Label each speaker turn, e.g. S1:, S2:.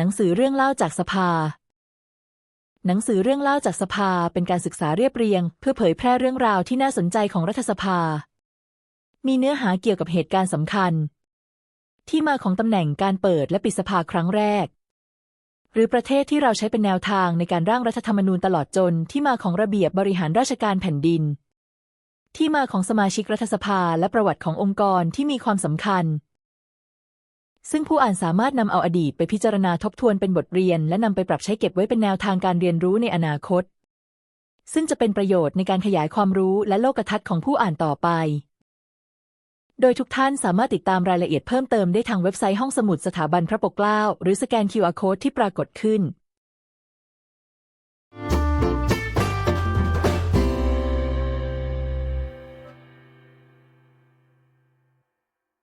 S1: หนังสือเรื่องเล่าจากสภา หนังสือเรื่องเล่าจากสภาเป็นการศึกษาเรียบเรียง เพื่อเผยแพร่เรื่องราวที่น่าสนใจของรัฐสภา มีเนื้อหาเกี่ยวกับเหตุการณ์สำคัญ ที่มาของตำแหน่งการเปิดและปิดสภาครั้งแรก หรือประเทศที่เราใช้เป็นแนวทางในการร่างรัฐธรรมนูญตลอดจนที่มาของระเบียบบริหารราชการแผ่นดิน ที่มาของสมาชิกรัฐสภาและประวัติขององค์กรที่มีความสำคัญ ซึ่งผู้อ่านสามารถนำเอาอดีตไปพิจารณาทบทวนเป็นบทเรียน และนำไปปรับใช้เก็บไว้เป็นแนวทางการเรียนรู้ในอนาคต ซึ่งจะเป็นประโยชน์ในการขยายความรู้และโลกทัศน์ของผู้อ่านต่อไป โดยทุกท่านสามารถติดตามรายละเอียดเพิ่มเติมได้ทางเว็บไซต์ห้องสมุดสถาบันพระปกเกล้า หรือสแกน QR Code ที่ปรากฏขึ้น